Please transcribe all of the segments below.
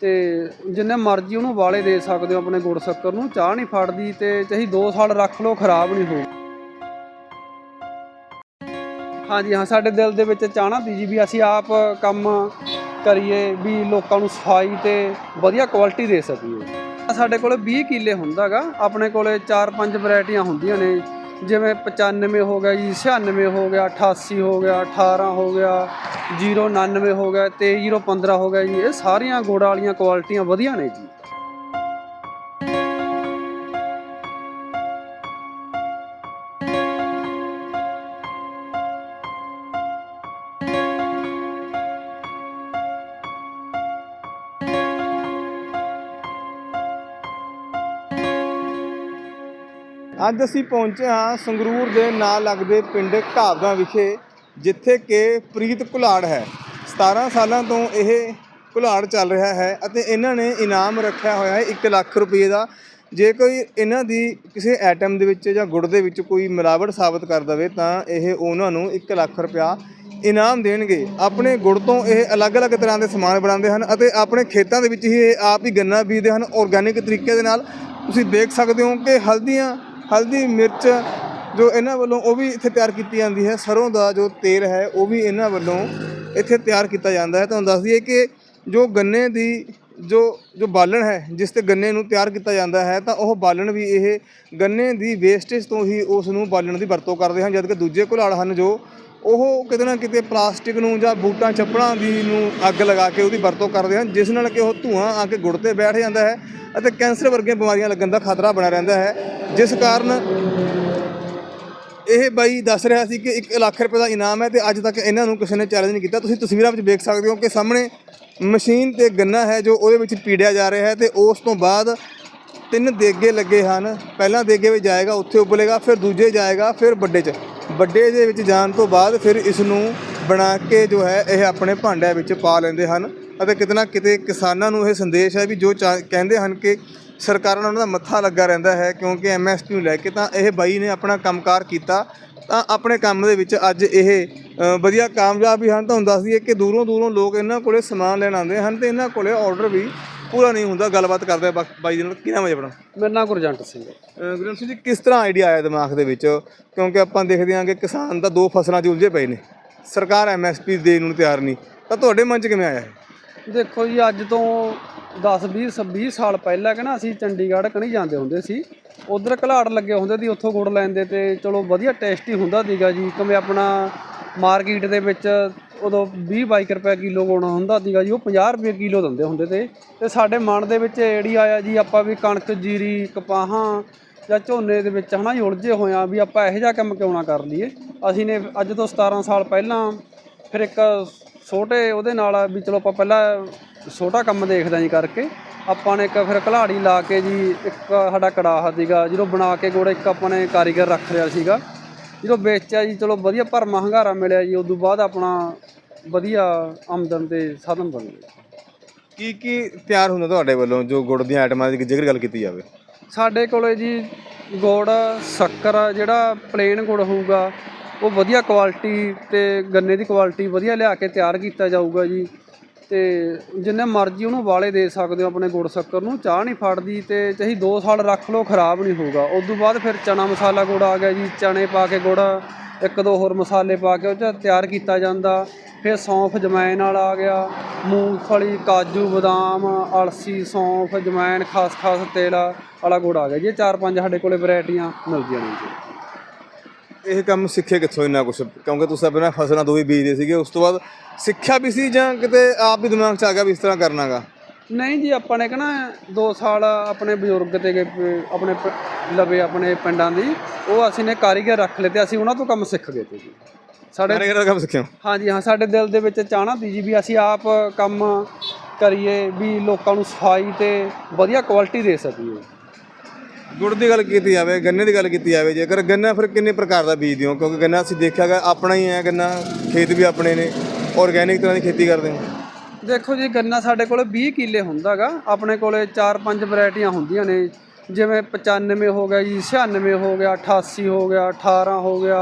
ਤੇ ਜਿੰਨੇ ਮਰਜ਼ੀ ਉਹਨੂੰ ਵਾਲੇ ਦੇ ਸਕਦੇ ਹੋ ਆਪਣੇ ਗੁੜ ਸ਼ੱਕਰ ਨੂੰ, ਚਾਹ ਨਹੀਂ ਫੜਦੀ ਤੇ ਚਾਹੀ 2 ਸਾਲ ਰੱਖ ਲਓ, ਖਰਾਬ ਨਹੀਂ ਹੋਊ। ਹਾਂਜੀ, ਹਾਂ, ਸਾਡੇ ਦਿਲ ਦੇ ਵਿੱਚ ਚਾਹਨਾ ਤੀ ਜੀ ਵੀ ਅਸੀਂ ਆਪ ਕੰਮ ਕਰੀਏ, ਵੀ ਲੋਕਾਂ ਨੂੰ ਸਫ਼ਾਈ ਤੇ ਵਧੀਆ ਕੁਆਲਿਟੀ ਦੇ ਸਕੀਏ। ਸਾਡੇ ਕੋਲ 20 ਕਿੱਲੇ ਹੁੰਦਾਗਾ ਆਪਣੇ ਕੋਲੇ 4-5 ਵੈਰਾਈਟੀਆਂ ਹੁੰਦੀਆਂ ਨੇ। ਜਿਵੇਂ 95 ਹੋ ਗਿਆ ਜੀ 96 ਹੋ ਗਿਆ 88 ਹੋ ਗਿਆ 18 ਹੋ ਗਿਆ 099 ਹੋ ਗਿਆ ਤੇ 015 ਹੋ ਗਿਆ ਜੀ। ਇਹ ਸਾਰੀਆਂ ਗੁੜ ਵਾਲੀਆਂ ਕੁਆਲਿਟੀਆਂ ਵਧੀਆ ਨੇ ਜੀ। ਅੱਜ ਅਸੀਂ ਪਹੁੰਚੇ ਹਾਂ ਸੰਗਰੂਰ ਦੇ ਨਾਲ ਲੱਗਦੇ ਪਿੰਡ ਢਾਬਦਾ ਵਿਖੇ, ਜਿੱਥੇ ਕਿ ਪ੍ਰੀਤ ਕੁਲਾੜ ਹੈ। 17 ਸਾਲਾਂ ਤੋਂ ਇਹ ਕੁਲਾੜ ਚੱਲ ਰਿਹਾ ਹੈ ਅਤੇ ਇਹਨਾਂ ਨੇ ਇਨਾਮ ਰੱਖਿਆ ਹੋਇਆ ਹੈ 1 ਲੱਖ ਰੁਪਏ ਦਾ। ਜੇ ਕੋਈ ਇਹਨਾਂ ਦੀ ਕਿਸੇ ਐਟਮ ਦੇ ਵਿੱਚ ਜਾਂ ਗੁੜ ਦੇ ਵਿੱਚ ਕੋਈ ਮਿਲਾਵਟ ਸਾਬਤ ਕਰ ਦਵੇ ਤਾਂ ਇਹ ਉਹਨਾਂ ਨੂੰ 1 ਲੱਖ ਰੁਪਇਆ ਇਨਾਮ ਦੇਣਗੇ। ਆਪਣੇ ਗੁੜ ਤੋਂ ਇਹ ਅਲੱਗ-ਅਲੱਗ ਤਰ੍ਹਾਂ ਦੇ ਸਮਾਨ ਬਣਾਉਂਦੇ ਹਨ ਅਤੇ ਆਪਣੇ ਖੇਤਾਂ ਦੇ ਵਿੱਚ ਹੀ ਇਹ ਆਪ ਹੀ ਗੰਨਾ ਬੀਜਦੇ ਹਨ। ਔਰਗੈਨਿਕ ਤਰੀਕੇ ਦੇ ਨਾਲ ਤੁਸੀਂ ਦੇਖ ਸਕਦੇ ਹੋ ਕਿ ਹਲਦੀਆਂ ਹਲਦੀ, ਮਿਰਚ ਜੋ ਇਹਨਾਂ ਵੱਲੋਂ ਉਹ ਵੀ ਇੱਥੇ ਤਿਆਰ ਕੀਤੀ ਜਾਂਦੀ ਹੈ। ਸਰੋਂ ਦਾ ਜੋ ਤੇਲ ਹੈ, ਉਹ ਵੀ ਇਹਨਾਂ ਵੱਲੋਂ ਇੱਥੇ ਤਿਆਰ ਕੀਤਾ ਜਾਂਦਾ ਹੈ। ਤੁਹਾਨੂੰ ਦੱਸ ਦਈਏ ਕਿ ਜੋ ਗੰਨੇ ਦੀ ਜੋ ਜੋ ਬਾਲਣ ਹੈ, ਜਿਸ ਤੇ ਗੰਨੇ ਨੂੰ ਤਿਆਰ ਕੀਤਾ ਜਾਂਦਾ ਹੈ, ਤਾਂ ਉਹ ਬਾਲਣ ਵੀ ਇਹ ਗੰਨੇ ਦੀ ਵੇਸਟੇਜ ਤੋਂ ਹੀ ਉਸ ਨੂੰ ਬਾਲਣ ਦੀ ਵਰਤੋਂ ਕਰਦੇ ਹਨ, ਜਦਕਿ ਦੂਜੇ ਘੁਲਾੜ ਹਨ ਜੋ ਉਹ ਕਿਤੇ ਨਾ ਕਿਤੇ ਪਲਾਸਟਿਕ ਨੂੰ ਜਾਂ ਬੂਟਾਂ ਚੱਪੜਾਂ ਦੀ ਨੂੰ ਅੱਗ ਲਗਾ ਕੇ ਉਹਦੀ ਵਰਤੋਂ ਕਰਦੇ ਹਨ, ਜਿਸ ਨਾਲ ਕਿ ਉਹ ਧੂਆਂ ਆ ਕੇ ਗੁੜ ਤੇ ਬੈਠ ਜਾਂਦਾ ਹੈ ਅਤੇ ਕੈਂਸਰ ਵਰਗੀਆਂ ਬਿਮਾਰੀਆਂ ਲੱਗਣ ਦਾ ਖਤਰਾ ਬਣਿਆ ਰਹਿੰਦਾ ਹੈ। ਜਿਸ ਕਾਰਨ ਇਹ ਬਾਈ ਦੱਸ ਰਿਹਾ ਸੀ ਕਿ 1 ਲੱਖ ਰੁਪਏ ਦਾ ਇਨਾਮ ਹੈ ਤੇ ਅੱਜ ਤੱਕ ਇਹਨਾਂ ਨੂੰ ਕਿਸੇ ਨੇ ਚੈਲੰਜ ਨਹੀਂ ਕੀਤਾ। ਤੁਸੀਂ ਤਸਵੀਰਾਂ ਵਿੱਚ ਦੇਖ ਸਕਦੇ ਹੋ ਕਿ ਸਾਹਮਣੇ ਮਸ਼ੀਨ ਤੇ ਗੰਨਾ ਹੈ ਜੋ ਉਹਦੇ ਵਿੱਚ ਪੀੜਿਆ ਜਾ ਰਿਹਾ ਹੈ ਤੇ ਉਸ ਤੋਂ ਬਾਅਦ ਤਿੰਨ ਦੇਗੇ ਲੱਗੇ ਹਨ। ਪਹਿਲਾਂ ਦੇਗੇ ਵਿੱਚ ਜਾਏਗਾ, ਉੱਥੇ ਉਬਲੇਗਾ, ਫਿਰ ਦੂਜੇ ਜਾਏਗਾ, ਫਿਰ ਵੱਡੇ 'ਚ। ਵੱਡੇ ਦੇ ਵਿੱਚ ਜਾਣ ਤੋਂ ਬਾਅਦ ਫਿਰ ਇਸ ਨੂੰ ਬਣਾ ਕੇ ਜੋ ਹੈ ਇਹ ਆਪਣੇ ਭਾਂਡਿਆਂ ਵਿੱਚ ਪਾ ਲੈਂਦੇ ਹਨ ਅਤੇ ਕਿਤੇ ਨਾ ਕਿਤੇ ਕਿਸਾਨਾਂ ਨੂੰ ਇਹ ਸੰਦੇਸ਼ ਹੈ ਵੀ ਜੋ ਚਾ- ਕਹਿੰਦੇ ਹਨ ਕਿ ਸਰਕਾਰਾਂ ਨਾਲ ਉਹਨਾਂ ਦਾ ਮੱਥਾ ਲੱਗਾ ਰਹਿੰਦਾ ਹੈ ਕਿਉਂਕਿ ਐਮਐਸਪੀ ਨੂੰ ਲੈ ਕੇ ਤਾਂ ਇਹ ਬਾਈ ਨੇ ਆਪਣਾ ਕੰਮਕਾਰ ਕੀਤਾ, ਤਾਂ ਆਪਣੇ ਕੰਮ ਦੇ ਵਿੱਚ ਅੱਜ ਇਹ ਵਧੀਆ ਕਾਮਯਾਬ ਵੀ ਹਨ ਤੁਹਾਨੂੰ ਦੱਸ ਦਈਏ ਕਿ ਦੂਰੋਂ ਦੂਰੋਂ ਲੋਕ ਇਹਨਾਂ ਕੋਲੇ ਸਮਾਨ ਲੈਣ ਆਉਂਦੇ ਹਨ ਤੇ ਇਹਨਾਂ ਕੋਲੇ ਆਰਡਰ ਵੀ ਪੂਰਾ ਨਹੀਂ ਹੁੰਦਾ ਗੱਲਬਾਤ ਕਰਦੇ ਆ ਬਾ- ਬਾਈ ਦੇ ਨਾਲ। ਕੀ ਨਾਮ ਹੈ ਜੀ ਆਪਣਾ? ਮੇਰਾ ਨਾਮ ਗੁਰਜੰਟ ਸਿੰਘ ਹੈ। ਗੁਰਜੰਟ ਸਿੰਘ ਜੀ ਕਿਸ ਤਰ੍ਹਾਂ ਆਈਡੀਆ ਆਇਆ ਦਿਮਾਗ ਦੇ ਵਿੱਚ? ਕਿਉਂਕਿ ਆਪਾਂ ਦੇਖਦੇ ਹਾਂ ਕਿ ਕਿਸਾਨ ਤਾਂ ਦੋ ਫਸਲਾਂ 'ਚ ਉਲਝੇ ਪਏ ਨੇ। ਸਰਕਾਰ ਐਮਐਸਪੀ ਦੇਣ ਨੂੰ ਤਿਆਰ ਨਹੀਂ। ਤਾਂ ਤੁਹਾਡੇ ਮਨ 'ਚ ਕਿਵੇਂ ਆਇਆ ਇਹ? ਦੇਖੋ ਜੀ ਅੱਜ ਤੋਂ 10 20 20 ਸਾਲ ਪਹਿਲਾਂ ਕਿ ਨਾ ਅਸੀਂ ਚੰਡੀਗੜ੍ਹ ਕਣੀ ਜਾਂਦੇ ਹੁੰਦੇ ਸੀ। ਉਧਰ ਘਲਾੜ ਲੱਗੇ ਹੁੰਦੇ ਸੀ ਉੱਥੋਂ ਗੁੜ ਲੈਂਦੇ ਤੇ ਚਲੋ ਵਧੀਆ ਟੇਸਟੀ ਹੁੰਦਾ ਸੀਗਾ ਜੀ। ਕਿਵੇਂ ਆਪਣਾ ਮਾਰਕੀਟ ਦੇ ਵਿੱਚ ਉਦੋਂ 20 22 ਰੁਪਏ ਕਿਲੋ ਗੁੜ ਹੁੰਦਾ ਸੀਗਾ ਜੀ, ਉਹ 50 ਰੁਪਏ ਕਿਲੋ ਦਿੰਦੇ ਹੁੰਦੇ ਤੇ। ਤੇ ਸਾਡੇ ਮਨ ਦੇ ਵਿੱਚ ਏੜੀ ਆਇਆ ਜੀ, ਆਪਾਂ ਵੀ ਕਣਕ, ਜੀਰੀ, ਕਪਾਹਾਂ ਜਾਂ ਝੋਨੇ ਦੇ ਵਿੱਚ ਹਨਾ ਜੀ ਉਲਝੇ ਹੋਏ ਆ ਵੀ ਆਪਾਂ ਇਹੋ ਜਿਹਾ ਕੰਮ ਕਿਉਂ ਨਾ ਕਰ ਲਈਏ? ਅਸੀਂ ਨੇ ਅੱਜ ਤੋਂ 17 ਸਾਲ ਪਹਿਲਾਂ ਫਿਰ ਇੱਕ ਛੋਟੇ ਉਹਦੇ ਨਾਲ ਵੀ ਚਲੋ ਆਪਾਂ ਪਹਿਲਾਂ ਛੋਟਾ ਕੰਮ ਦੇਖਦਾ ਜੀ ਕਰਕੇ। ਆਪਾਂ ਨੇ ਇੱਕ ਫਿਰ ਘਲਾੜੀ ਲਾ ਕੇ ਜੀ, ਇੱਕ ਸਾਡਾ ਕੜਾਹ ਸੀਗਾ, ਜਦੋਂ ਬਣਾ ਕੇ ਗੁੜ ਇੱਕ ਆਪਾਂ ਨੇ ਕਾਰੀਗਰ ਰੱਖ ਲਿਆ ਸੀਗਾ। ਜਦੋਂ ਵੇਚਿਆ ਜੀ, ਚਲੋ ਵਧੀਆ ਭਰਮਾ ਹੰਗਾਰਾ ਮਿਲਿਆ ਜੀ, ਉਦੋਂ ਬਾਅਦ ਆਪਣਾ ਵਧੀਆ ਆਮਦਨ ਦੇ ਸਾਧਨ ਬਣ ਗਏ। ਕੀ ਕੀ ਤਿਆਰ ਹੁੰਦਾ ਤੁਹਾਡੇ ਵੱਲੋਂ ਜੋ ਗੁੜ ਦੀਆਂ ਆਈਟਮਾਂ ਦੀ ਜੇਕਰ ਗੱਲ ਕੀਤੀ ਜਾਵੇ? ਸਾਡੇ ਕੋਲੇ ਜੀ ਗੁੜ ਸ਼ੱਕਰ ਜਿਹੜਾ ਪਲੇਨ ਗੁੜ ਹੋਊਗਾ ਉਹ ਵਧੀਆ ਕੁਆਲਿਟੀ ਤੇ ਗੰਨੇ ਦੀ ਕੁਆਲਿਟੀ ਵਧੀਆ ਲਿਆ ਕੇ ਤਿਆਰ ਕੀਤਾ ਜਾਊਗਾ ਜੀ। ਤੇ ਜਿੰਨੇ ਮਰਜ਼ੀ ਉਹਨੂੰ ਵਾਲੇ ਦੇ ਸਕਦੇ ਹੋ ਆਪਣੇ ਗੁੜ ਸ਼ੱਕਰ ਨੂੰ ਚਾਹ ਨਹੀਂ ਫੜਦੀ ਤੇ ਚਾਹੀ 2 ਸਾਲ ਰੱਖ ਲਓ ਖਰਾਬ ਨਹੀਂ ਹੋਊਗਾ। ਉਸ ਤੋਂ ਬਾਅਦ ਫਿਰ ਚਨਾ ਮਸਾਲਾ ਗੁੜ ਆ ਗਿਆ ਜੀ ਚਨੇ ਪਾ ਕੇ ਗੁੜ ਇੱਕ ਦੋ ਹੋਰ ਮਸਾਲੇ ਪਾ ਕੇ ਉਹ 'ਚ ਤਿਆਰ ਕੀਤਾ ਜਾਂਦਾ। ਫਿਰ ਸੌਂਫ ਜਮੈਨ ਵਾਲਾ ਆ ਗਿਆ। ਮੂੰਗਫਲੀ, ਕਾਜੂ, ਬਦਾਮ, ਅਲਸੀ, ਸੌਂਫ ਜਮੈਨ ਖਾਸ ਤੇਲ ਵਾਲਾ ਗੁੜ ਆ ਗਿਆ। ਜੀ ਇਹ ਚਾਰ ਪੰਜ ਸਾਡੇ ਕੋਲੇ ਵੈਰਾਈਟੀਆਂ ਮਿਲਦੀਆਂ ਨੇ ਜੀ। ਇਹ ਕੰਮ ਸਿੱਖੇ ਕਿੱਥੋਂ ਇੰਨਾ ਕੁਛ? ਕਿਉਂਕਿ ਤੁਸੀਂ ਆਪਣਾ ਫਸਲਾਂ ਤੋਂ ਵੀ ਬੀਜਦੇ ਸੀਗੇ, ਉਸ ਤੋਂ ਬਾਅਦ ਸਿੱਖਿਆ ਵੀ ਸੀ ਜਾਂ ਕਿਤੇ ਆਪ ਵੀ ਦਿਮਾਗ 'ਚ ਆ ਗਿਆ ਵੀ ਇਸ ਤਰ੍ਹਾਂ ਕਰਨਾਗਾ? ਨਹੀਂ ਜੀ ਆਪਾਂ ਨੇ ਕਹਣਾ 2 ਸਾਲ ਆਪਣੇ ਬਜ਼ੁਰਗ ਤੇ ਗਏ ਆਪਣੇ ਪ- ਲਵੇ ਆਪਣੇ ਪਿੰਡਾਂ ਦੀ ਉਹ ਅਸੀਂ ਨੇ ਕਾਰੀਗਰ ਰੱਖ ਲਏ ਤੇ ਅਸੀਂ ਉਹਨਾਂ ਤੋਂ ਕੰਮ ਸਿੱਖ ਗਏ ਤੇ ਜੀ। ਸਾਡੇ ਸਾਰੇ ਕਿਹੜਾ ਕੰਮ ਸਿੱਖਿਆ ਹਾਂਜੀ ਹਾਂ ਸਾਡੇ ਦਿਲ ਦੇ ਵਿੱਚ ਚਾਹਨਾ ਤੀ ਜੀ ਵੀ ਅਸੀਂ ਆਪ ਕੰਮ ਕਰੀਏ ਵੀ ਲੋਕਾਂ ਨੂੰ ਸਫ਼ਾਈ ਤੇ ਵਧੀਆ ਕੁਆਲਿਟੀ ਦੇ ਸਕੀਏ। ਗੁੜ ਦੀ ਗੱਲ ਕੀਤੀ ਜਾਵੇ ਗੰਨੇ ਦੀ ਗੱਲ ਕੀਤੀ ਜਾਵੇ ਜੇਕਰ ਗੰਨਾ ਫਿਰ ਕਿੰਨੇ ਪ੍ਰਕਾਰ ਦਾ ਬੀਜਦੇ ਹੋ? ਕਿਉਂਕਿ ਗੰਨਾ ਅਸੀਂ ਦੇਖਿਆ ਗਿਆ ਆਪਣਾ ਹੀ ਹੈ ਗੰਨਾ ਖੇਤ ਵੀ ਆਪਣੇ ਨੇ ਆਰਗੈਨਿਕ ਤਰ੍ਹਾਂ ਦੀ ਖੇਤੀ ਕਰਦੇ ਹੋ। ਦੇਖੋ ਜੀ, ਗੰਨਾ ਸਾਡੇ ਕੋਲ 20 ਕਿੱਲੇ ਹੁੰਦਾਗਾ। ਆਪਣੇ ਕੋਲੇ 4-5 ਵੈਰਾਈਟੀਆਂ ਹੁੰਦੀਆਂ ਨੇ। ਜਿਵੇਂ 95 ਹੋ ਗਿਆ ਜੀ 96 ਹੋ ਗਿਆ 88 ਹੋ ਗਿਆ 18 ਹੋ ਗਿਆ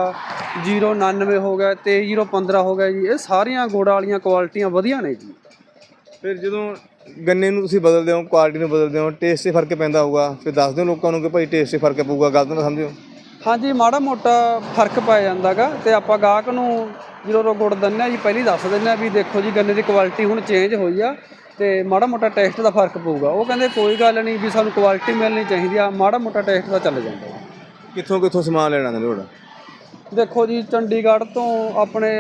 099 ਹੋ ਗਿਆ, ਤੇ 015 ਹੋ ਗਿਆ ਜੀ। ਇਹ ਸਾਰੀਆਂ ਗੁੜ ਵਾਲੀਆਂ ਕੁਆਲਿਟੀਆਂ ਵਧੀਆ ਨੇ ਜੀ। ਫਿਰ ਜਦੋਂ ਗੰਨੇ ਨੂੰ ਤੁਸੀਂ ਬਦਲਦੇ ਹੋ, ਕੁਆਲਿਟੀ ਨੂੰ ਬਦਲਦੇ ਹੋ ਟੇਸਟ 'ਤੇ ਫ਼ਰਕ ਪੈਂਦਾ ਹੋਊਗਾ। ਫਿਰ ਦੱਸ ਦਿਓ ਲੋਕਾਂ ਨੂੰ ਕਿ ਭਾਈ ਟੇਸਟ 'ਤੇ ਫ਼ਰਕ ਪਊਗਾ। ਗਲਤ ਨਾ ਸਮਝਿਓ। ਹਾਂਜੀ ਮਾੜਾ ਮੋਟਾ ਫ਼ਰਕ ਪੈ ਜਾਂਦਾਗਾ ਤੇ ਆਪਾਂ ਗਾਹਕ ਨੂੰ ਜਦੋਂ ਗੁੜ ਦਿੰਦੇ ਆ ਜੀ ਪਹਿਲੀ ਦੱਸ ਦਿੰਦੇ ਆ ਵੀ ਦੇਖੋ ਜੀ ਗੰਨੇ ਦੀ ਕੁਆਲਿਟੀ ਹੁਣ ਚੇਂਜ ਹੋਈ ਆ ਤੇ ਮਾੜਾ ਮੋਟਾ ਟੇਸਟ ਦਾ ਫ਼ਰਕ ਪਊਗਾ। ਉਹ ਕਹਿੰਦੇ ਕੋਈ ਗੱਲ ਨਹੀਂ ਵੀ ਸਾਨੂੰ ਕੁਆਲਿਟੀ ਮਿਲਣੀ ਚਾਹੀਦੀ ਆ ਮਾੜਾ ਮੋਟਾ ਟੇਸਟ ਦਾ ਚੱਲ ਜਾਂਦਾ ਕਿੱਥੋਂ ਕਿੱਥੋਂ ਸਮਾਨ ਲੈਣਾ ਨੇ ਤੁਹਾਡਾ? ਦੇਖੋ ਜੀ ਚੰਡੀਗੜ੍ਹ ਤੋਂ ਆਪਣੇ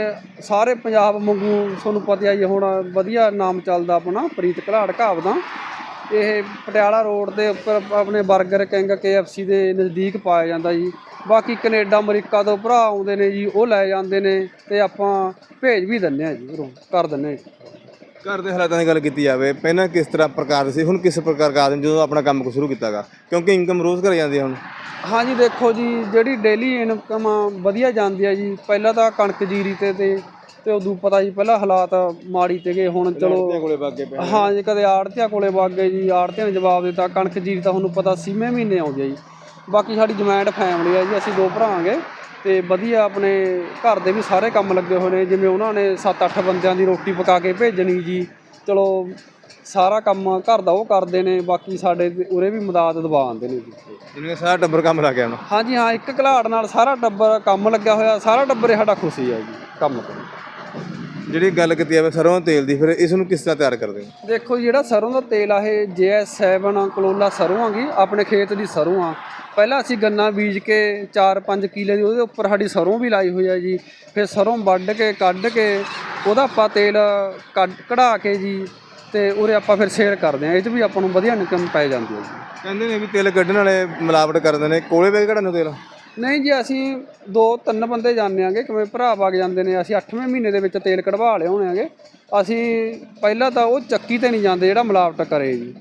ਸਾਰੇ ਪੰਜਾਬ ਵਾਂਗੂ ਤੁਹਾਨੂੰ ਪਤਾ ਹੀ ਹੁਣ ਵਧੀਆ ਨਾਮ ਚੱਲਦਾ ਆਪਣਾ ਪ੍ਰੀਤ ਘਲਾੜ ਘਾਵ ਦਾ। ਇਹ ਪਟਿਆਲਾ ਰੋਡ ਦੇ ਉੱਪਰ ਆਪਣੇ 버ਗਰ ਕਿੰਗ KFC ਦੇ ਨਜ਼ਦੀਕ ਪਾਇਆ ਜਾਂਦਾ ਜੀ। ਬਾਕੀ ਕੈਨੇਡਾ ਅਮਰੀਕਾ ਤੋਂ ਭਰਾ ਆਉਂਦੇ ਨੇ ਜੀ ਉਹ ਲੈ ਜਾਂਦੇ ਨੇ ਤੇ ਆਪਾਂ ਭੇਜ ਵੀ ਦਿੰਦੇ ਆ ਜੀ ਉਰੋਂ, ਕਰ ਦਿੰਦੇ ਆ ਜੀ। ਘਰ ਦੇ ਹਾਲਾਤਾਂ ਦੀ ਗੱਲ ਕੀਤੀ ਜਾਵੇ ਪਹਿਲਾਂ ਕਿਸ ਤਰ੍ਹਾਂ ਪ੍ਰਕਾਰ ਦੇ ਸੀ ਹੁਣ ਕਿਸ ਪ੍ਰਕਾਰ ਕਰਦੇ ਨੇ ਜਦੋਂ ਆਪਣਾ ਕੰਮ ਸ਼ੁਰੂ ਕੀਤਾਗਾ? ਕਿਉਂਕਿ ਇਨਕਮ ਰੋਜ਼ ਕਰ ਜਾਂਦੀ ਹੈ ਹੁਣ। ਹਾਂਜੀ ਦੇਖੋ ਜੀ ਜਿਹੜੀ ਡੇਲੀ ਇਨਕਮ ਵਧੀਆ ਜਾਂਦੀ ਹੈ ਜੀ। ਪਹਿਲਾਂ ਤਾਂ ਕਣਕ ਜੀਰੀ ਤੇ ਤੇ ਤੇ ਉਦੋਂ ਪਤਾ ਜੀ ਪਹਿਲਾਂ ਹਾਲਾਤ ਮਾੜੀ ਤੇਗੇ ਹੁਣ ਚਲੋ ਹਾਂ ਜੀ ਕਦੇ ਆੜਤੀਆਂ ਕੋਲੇ ਵਗ ਗਏ ਜੀ ਆੜਤੀਆਂ ਨੇ ਜਵਾਬ ਦਿੱਤਾ ਕਣਕ ਜੀਰੀ ਤਾਂ ਤੁਹਾਨੂੰ ਪਤਾ ਸੀਵੇਂ ਮਹੀਨੇ ਆਉਂਦੀ ਹੈ ਜੀ। ਬਾਕੀ ਸਾਡੀ ਜੁਆਇੰਟ ਫੈਮਿਲੀ ਹੈ ਜੀ ਅਸੀਂ ਦੋ ਭਰਾਂਗੇ ਤੇ ਵਧੀਆ ਆਪਣੇ ਘਰ ਦੇ ਵੀ ਸਾਰੇ ਕੰਮ ਲੱਗੇ ਹੋਏ ਨੇ ਜਿਵੇਂ ਉਹਨਾਂ ਨੇ 7-8 ਬੰਦਿਆਂ ਦੀ ਰੋਟੀ ਪਕਾ ਕੇ ਭੇਜਣੀ ਜੀ ਚਲੋ ਸਾਰਾ ਕੰਮ ਘਰ ਦਾ ਉਹ ਕਰਦੇ ਨੇ ਬਾਕੀ ਸਾਡੇ ਉਰੇ ਵੀ ਮਦਦ ਦਵਾ ਆਉਂਦੇ ਨੇ ਜੀ। ਜਿਵੇਂ ਸਾਰਾ ਟੱਬਰ ਕੰਮ ਲਾ ਗਿਆ ਹੁਣ। ਹਾਂਜੀ ਹਾਂ ਇੱਕ ਘਲਾੜ ਨਾਲ ਸਾਰਾ ਟੱਬਰ ਕੰਮ ਲੱਗਿਆ ਹੋਇਆ ਸਾਰਾ ਟੱਬਰ ਸਾਡਾ ਖੁਸ਼ੀ ਹੈ ਜੀ ਕੰਮ ਤੋਂ। ਜਿਹੜੀ ਗੱਲ ਕੀਤੀ ਜਾਵੇ ਸਰੋਂ ਦੇ ਤੇਲ ਦੀ ਫਿਰ ਇਸ ਨੂੰ ਕਿਸ ਤਰ੍ਹਾਂ ਤਿਆਰ ਕਰਦੇ ਹੋ? ਦੇਖੋ ਜੀ, ਜਿਹੜਾ ਸਰੋਂ ਦਾ ਤੇਲ ਆ ਇਹ JS7 ਕਲੋਲਾ ਸਰੋਂ ਆਗੀ ਆਪਣੇ ਖੇਤ ਦੀ ਸਰੋਂ ਆ। ਪਹਿਲਾਂ ਅਸੀਂ ਗੰਨਾ ਬੀਜ ਕੇ 4-5 ਕਿਲੇ ਦੀ ਉਹਦੇ ਉੱਪਰ ਸਾਡੀ ਸਰੋਂ ਵੀ ਲਾਈ ਹੋਈ ਆ ਜੀ। ਫਿਰ ਸਰੋਂ ਵੱਢ ਕੇ ਕੱਢ ਕੇ ਉਹਦਾ ਆਪਾਂ ਤੇਲ ਕੱਢ ਕਢਾ ਕੇ ਜੀ ਤੇ ਉਰੇ ਆਪਾਂ ਫਿਰ ਸੇਲ ਕਰਦੇ ਆ। ਇਹ 'ਚ ਵੀ ਆਪਾਂ ਨੂੰ ਵਧੀਆ ਇਨਕਮ ਪੈ ਜਾਂਦੀ ਹੈ ਜੀ। ਕਹਿੰਦੇ ਨੇ ਵੀ ਤੇਲ ਕੱਢਣ ਵਾਲੇ ਮਿਲਾਵਟ ਕਰਦੇ ਨੇ। ਕੋਲੇ ਵੇ ਕਢਣ ਨੂੰ ਤੇਲ? ਨਹੀਂ ਜੀ, ਅਸੀਂ ਦੋ, ਤਿੰਨ ਬੰਦੇ ਜਾਂਦੇ ਆਂਗੇ, ਕਿਵੇਂ ਭਰਾ ਵਗ ਜਾਂਦੇ ਨੇ, ਅਸੀਂ 8ਵੇਂ ਮਹੀਨੇ ਦੇ ਵਿੱਚ ਤੇਲ ਕਢਵਾ ਲਿਆ ਹੋਣੇ ਆਂਗੇ ਅਸੀਂ ਪਹਿਲਾਂ ਤਾਂ ਉਹ ਚੱਕੀ ਤੇ ਨਹੀਂ ਜਾਂਦੇ ਜਿਹੜਾ ਮਿਲਾਵਟ ਕਰੇ ਜੀ।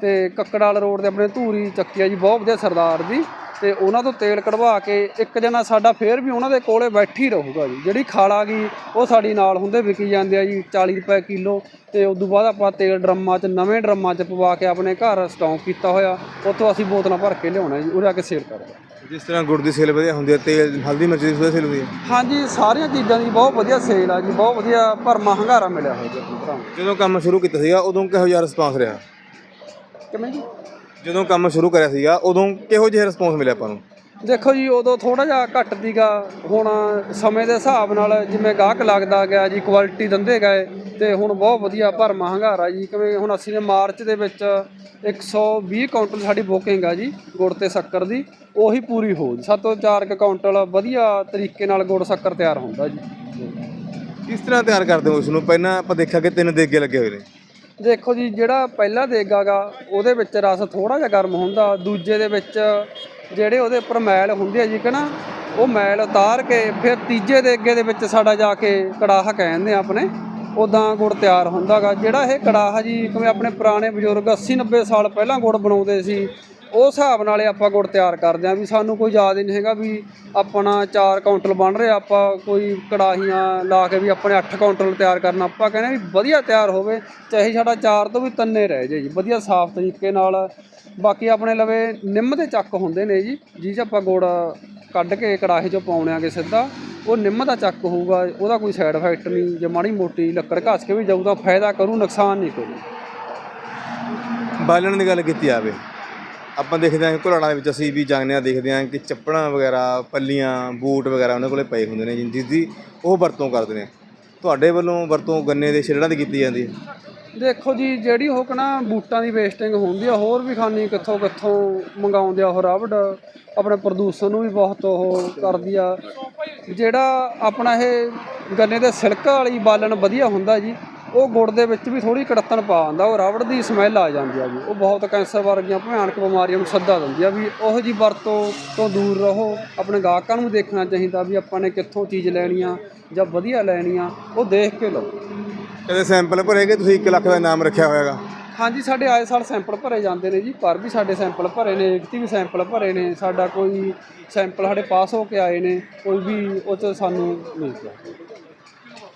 ਤੇ ਕੱਕੜਾਲ ਰੋਡ ਤੇ ਆਪਣੇ ਧੂਰੀ ਚੱਕੀ ਆ ਜੀ, ਬਹੁਤ ਵਧੀਆ ਸਰਦਾਰ ਦੀ ਤੇ ਉਹਨਾਂ ਤੋਂ ਤੇਲ ਕਢਵਾ ਕੇ ਇੱਕ ਜਣਾ ਸਾਡਾ ਫੇਰ ਵੀ ਉਹਨਾਂ ਦੇ ਕੋਲੇ ਬੈਠੀ ਰਹੂਗਾ ਜੀ। ਜਿਹੜੀ ਖਾਲਾ ਗਈ ਉਹ ਸਾਡੀ ਨਾਲ ਹੁੰਦੇ ਵਿਕੀ ਜਾਂਦੇ ਆ ਜੀ 40 ਰੁਪਏ ਕਿਲੋ। ਤੇ ਉਸ ਤੋਂ ਬਾਅਦ ਆਪਾਂ ਤੇਲ ਡਰਮਾਂ 'ਚ ਨਵੇਂ ਡਰਮਾਂ 'ਚ ਪਵਾ ਕੇ ਆਪਣੇ ਘਰ ਸਟਾਕ ਕੀਤਾ ਹੋਇਆ ਉੱਥੋਂ ਅਸੀਂ ਬੋਤਲਾਂ ਭਰ ਕੇ ਲਿਆਉਣਾ ਜੀ ਉਰੇ ਆ ਕੇ ਸੇਲ ਕਰਦੇ ਜਿਸ ਤਰ੍ਹਾਂ ਗੁੜ ਦੀ ਸੇਲ ਵਧੀਆ ਹੁੰਦੀ ਹੈ ਤੇਲ ਹਲਦੀ ਮਿਰਚ ਦੀ ਸੇਲ ਹੁੰਦੀ ਹੈ ਹਾਂਜੀ ਸਾਰੀਆਂ ਚੀਜ਼ਾਂ ਦੀ ਬਹੁਤ ਵਧੀਆ ਸੇਲ ਆ ਜੀ ਬਹੁਤ ਵਧੀਆ ਭਰਮਾ ਹੰਗਾਰਾ ਮਿਲਿਆ ਹੋਇਆ ਜੀ ਜਦੋਂ ਕੰਮ ਸ਼ੁਰੂ ਕੀਤਾ ਸੀਗਾ ਉਦੋਂ ਕਿਹੋ ਜਿਹਾ ਰਿਸਪਾਂਸ ਰਿਹਾ? ਕਿਵੇਂ ਜੀ? ਜਦੋਂ ਕੰਮ ਸ਼ੁਰੂ ਕਰਿਆ ਸੀਗਾ ਉਦੋਂ ਕਿਹੋ ਜਿਹਾ ਰਿਸਪਾਂਸ ਮਿਲਿਆ ਆਪਾਂ ਨੂੰ? ਦੇਖੋ ਜੀ ਉਦੋਂ ਥੋੜਾ ਜਿਹਾ ਘੱਟ ਦੀਗਾ ਹੁਣ ਸਮੇਂ ਦੇ ਹਿਸਾਬ ਨਾਲ ਜਿਵੇਂ ਗਾਹਕ ਲੱਗਦਾ ਗਿਆ ਜੀ ਕੁਆਲਿਟੀ ਦਿੰਦੇ ਗਏ ਤੇ ਹੁਣ ਬਹੁਤ ਵਧੀਆ ਭਰਮਾ ਹੰਗਾਰਾ ਜੀ। ਕਿਵੇਂ ਹੁਣ ਅਸੀਂ ਨੇ ਮਾਰਚ ਦੇ ਵਿੱਚ 120 ਕਾਊਂਟਲ ਸਾਡੀ ਬੁਕਿੰਗ ਆ ਜੀ ਗੁੜ ਤੇ ਸ਼ੱਕਰ ਦੀ। ਉਹੀ ਪੂਰੀ ਹੋ ਜੀ। ਸੱਤ ਤੋਂ ਚਾਰ ਕੁ ਕਾਊਂਟਲ ਵਧੀਆ ਤਰੀਕੇ ਨਾਲ ਗੁੜ ਸ਼ੱਕਰ ਤਿਆਰ ਹੁੰਦਾ ਜੀ। ਕਿਸ ਤਰ੍ਹਾਂ ਤਿਆਰ ਕਰਦੇ ਹੋ ਇਸ ਨੂੰ? ਪਹਿਲਾਂ ਆਪਾਂ ਦੇਖਿਆ ਕਿ ਤਿੰਨ ਦੇਗੇ ਲੱਗੇ ਹੋਏ ਨੇ। ਦੇਖੋ ਜੀ, ਜਿਹੜਾ ਪਹਿਲਾ ਦੇਗਾ ਗਾ, ਉਹਦੇ ਵਿੱਚ ਰਸ ਥੋੜਾ ਜਿਹਾ ਗਰਮ ਹੁੰਦਾ। ਦੂਜੇ ਦੇ ਵਿੱਚ ਜਿਹੜੇ ਉਹਦੇ ਉੱਪਰ ਮੈਲ ਹੁੰਦੀ ਹੈ ਜੀ ਕਿ ਨਾ, ਉਹ ਮੈਲ ਉਤਾਰ ਕੇ ਫਿਰ ਤੀਜੇ ਦੇਗੇ ਦੇ ਵਿੱਚ ਸਾਡਾ ਜਾ ਕੇ ਕੜਾਹ ਕਹਿੰਦੇ ਆ ਆਪਣੇ ਉਦਾਂ ਗੁੜ ਤਿਆਰ ਹੁੰਦਾਗਾ ਜਿਹੜਾ ਇਹ ਕੜਾਹ ਜੀ, ਕਿਵੇਂ ਆਪਣੇ ਪੁਰਾਣੇ ਬਜ਼ੁਰਗ 80 90 ਸਾਲ ਪਹਿਲਾਂ ਗੁੜ ਬਣਾਉਂਦੇ ਸੀ ਉਹ ਹਿਸਾਬ ਨਾਲੇ ਆਪਾਂ ਗੁੜ ਤਿਆਰ ਕਰਦੇ ਆ ਵੀ ਸਾਨੂੰ ਕੋਈ ਯਾਦ ਹੀ ਨਹੀਂ ਹੈਗਾ ਵੀ ਆਪਣਾ ਚਾਰ ਕਾਊਂਟਲ ਬਣ ਰਿਹਾ, ਆਪਾਂ ਕੋਈ ਕੜਾਹੀਆਂ ਲਾ ਕੇ ਵੀ ਆਪਣੇ 8 ਕਾਊਂਟਲ ਤਿਆਰ ਕਰਨਾ। ਆਪਾਂ ਕਹਿੰਦੇ ਵੀ ਵਧੀਆ ਤਿਆਰ ਹੋਵੇ, ਚਾਹੇ ਸਾਡਾ ਚਾਰ ਤੋਂ ਵੀ ਤੰਨੇ ਰਹਿ ਜੇ ਜੀ, ਵਧੀਆ ਸਾਫ਼ ਤਰੀਕੇ ਨਾਲ। ਬਾਕੀ ਆਪਣੇ ਲਵੇ ਨਿੰਮ ਦੇ ਚੱਕ ਹੁੰਦੇ ਨੇ ਜੀ ਜਿਹ ਆਪਾਂ ਗੁੜ ਕੱਢ ਕੇ ਕੜਾਹੀ 'ਚੋਂ ਪਾਉਣੇ ਆਗੇ ਸਿੱਧਾ, ਉਹ ਨਿੰਮ ਦਾ ਚੱਕ ਹੋਊਗਾ, ਉਹਦਾ ਕੋਈ ਸਾਈਡ ਇਫੈਕਟ ਨਹੀਂ, ਜੇ ਮਾੜੀ ਮੋਟੀ ਲੱਕੜ ਘਸ ਕੇ ਵੀ ਜਾਊ ਤਾਂ ਫਾਇਦਾ ਕਰੂ, ਨੁਕਸਾਨ ਨਹੀਂ ਕਰੂ। ਬਾਲਣ ਦੀ ਗੱਲ ਕੀਤੀ ਜਾਵੇ ਆਪਾਂ ਦੇਖਦੇ ਹਾਂ ਘੁਲਾੜਾਂ ਦੇ ਵਿੱਚ ਅਸੀਂ ਵੀ ਜਾਂਦੇ ਹਾਂ ਦੇਖਦੇ ਹਾਂ ਕਿ ਚੱਪੜਾਂ ਵਗੈਰਾ, ਪੱਲੀਆਂ, ਬੂਟ ਵਗੈਰਾ ਉਹਨਾਂ ਕੋਲੇ ਪਏ ਹੁੰਦੇ ਨੇ ਜਿ- ਜਿਸ ਦੀ ਉਹ ਵਰਤੋਂ ਕਰਦੇ ਨੇ। ਤੁਹਾਡੇ ਵੱਲੋਂ ਵਰਤੋਂ ਗੰਨੇ ਦੇ ਛਿਲੜਾਂ ਦੀ ਕੀਤੀ ਜਾਂਦੀ ਹੈ? ਦੇਖੋ ਜੀ, ਜਿਹੜੀ ਉਹ ਕਹਣਾ ਬੂਟਾਂ ਦੀ ਵੇਸਟਿੰਗ ਹੁੰਦੀ ਆ, ਹੋਰ ਵੀ ਖਾਨੀ ਕਿੱਥੋਂ ਕਿੱਥੋਂ ਮੰਗਾਉਂਦੇ ਆ ਉਹ ਰਬੜ। ਆਪਣੇ ਪ੍ਰਦੂਸ਼ਣ ਨੂੰ ਵੀ ਬਹੁਤ ਉਹ ਕਰਦੀ ਆ। ਜਿਹੜਾ ਆਪਣਾ ਇਹ ਗੰਨੇ ਦੇ ਸਿਲਕ ਵਾਲੀ ਬਾਲਣ ਵਧੀਆ ਹੁੰਦਾ ਜੀ ਉਹ ਗੁੜ ਦੇ ਵਿੱਚ ਵੀ ਥੋੜੀ ਕੜੱਤਣ ਪਾ ਆਂਦਾ ਉਹ ਰਬੜ ਦੀ ਸਮੈਲ ਆ ਜਾਂਦੀ ਆ ਜੀ। ਉਹ ਬਹੁਤ ਕੈਂਸਰ ਵਰਗੀਆਂ ਭਿਆਨਕ ਬਿਮਾਰੀਆਂ ਨੂੰ ਸੱਦਾ ਦਿੰਦੀ ਆ ਵੀ ਉਹੋ ਜੀ ਵਰਤੋਂ ਤੋਂ ਦੂਰ ਰਹੋ। ਆਪਣੇ ਗਾਹਕਾਂ ਨੂੰ ਦੇਖਣਾ ਚਾਹੀਦਾ ਵੀ ਆਪਾਂ ਨੇ ਕਿੱਥੋਂ ਚੀਜ਼ ਲੈਣੀ ਆ ਜਾਂ ਵਧੀਆ ਲੈਣੀ ਆ ਉਹ ਦੇਖ ਕੇ ਲਓ। ਕਦੇ ਸੈਂਪਲ ਭਰੇਗੇ ਤੁਸੀਂ 1 ਲੱਖ ਦਾ ਇਨਾਮ ਰੱਖਿਆ ਹੋਇਆਗਾ ਹਾਂਜੀ ਸਾਡੇ ਆਏ ਸਾਲ ਸੈਂਪਲ ਭਰੇ ਜਾਂਦੇ ਨੇ ਜੀ ਪਰ ਵੀ ਸਾਡੇ ਸੈਂਪਲ ਭਰੇ ਨੇ ਇਕਤੀ ਵੀ ਸੈਂਪਲ ਭਰੇ ਨੇ। ਸਾਡਾ ਕੋਈ ਸੈਂਪਲ ਸਾਡੇ ਪਾਸ ਹੋ ਕੇ ਆਏ ਨੇ ਕੋਈ ਵੀ ਉਹ 'ਚ ਸਾਨੂੰ ਨਹੀਂ। ਪਿਆ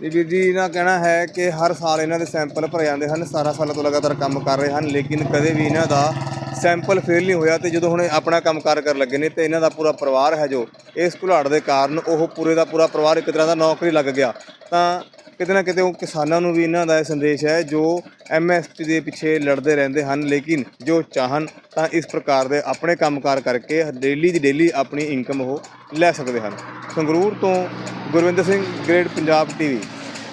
ਤੇ ਵੀਰ ਜੀ, ਇਹਨਾਂ ਕਹਿਣਾ ਹੈ ਕਿ ਹਰ ਸਾਲ ਇਹਨਾਂ ਦੇ ਸੈਂਪਲ ਭਰੇ ਜਾਂਦੇ ਹਨ 17 ਸਾਲਾਂ ਤੋਂ ਲਗਾਤਾਰ ਕੰਮ ਕਰ ਰਹੇ ਹਨ, ਲੇਕਿਨ ਕਦੇ ਵੀ ਇਹਨਾਂ ਦਾ ਸੈਂਪਲ ਫੇਲ ਨਹੀਂ ਹੋਇਆ ਤੇ ਜਦੋਂ ਹੁਣ ਇਹ ਆਪਣਾ ਕੰਮਕਾਰ ਕਰਨ ਲੱਗੇ ਨੇ ਤੇ ਇਹਨਾਂ ਦਾ ਪੂਰਾ ਪਰਿਵਾਰ ਹੈ ਜੋ, ਇਸ ਘੁਲਾੜ ਦੇ ਕਾਰਨ ਉਹ ਪੂਰੇ ਦਾ ਪੂਰਾ ਪਰਿਵਾਰ ਇੱਕ ਤਰ੍ਹਾਂ ਦਾ ਨੌਕਰੀ ਲੱਗ ਗਿਆ। ਤਾਂ ਕਿਤੇ ਨਾ ਕਿਤੇ ਉਹ ਕਿਸਾਨਾਂ ਨੂੰ ਵੀ ਇਹਨਾਂ ਦਾ ਇਹ ਸੰਦੇਸ਼ ਹੈ, ਜੋ ਐਮਐਸਪੀ ਦੇ ਪਿੱਛੇ ਲੜਦੇ ਰਹਿੰਦੇ ਹਨ, ਲੇਕਿਨ ਜੋ ਚਾਹਨ ਤਾਂ ਇਸ ਪ੍ਰਕਾਰ ਦੇ ਆਪਣੇ ਕੰਮਕਾਰ ਕਰਕੇ ਡੇਲੀ ਦੀ ਡੇਲੀ ਆਪਣੀ ਇਨਕਮ ਉਹ ਲੈ ਸਕਦੇ ਹਨ। ਸੰਗਰੂਰ ਤੋਂ ਗੁਰਵਿੰਦਰ ਸਿੰਘ ਗ੍ਰੇਟ ਪੰਜਾਬ ਟੀਵੀ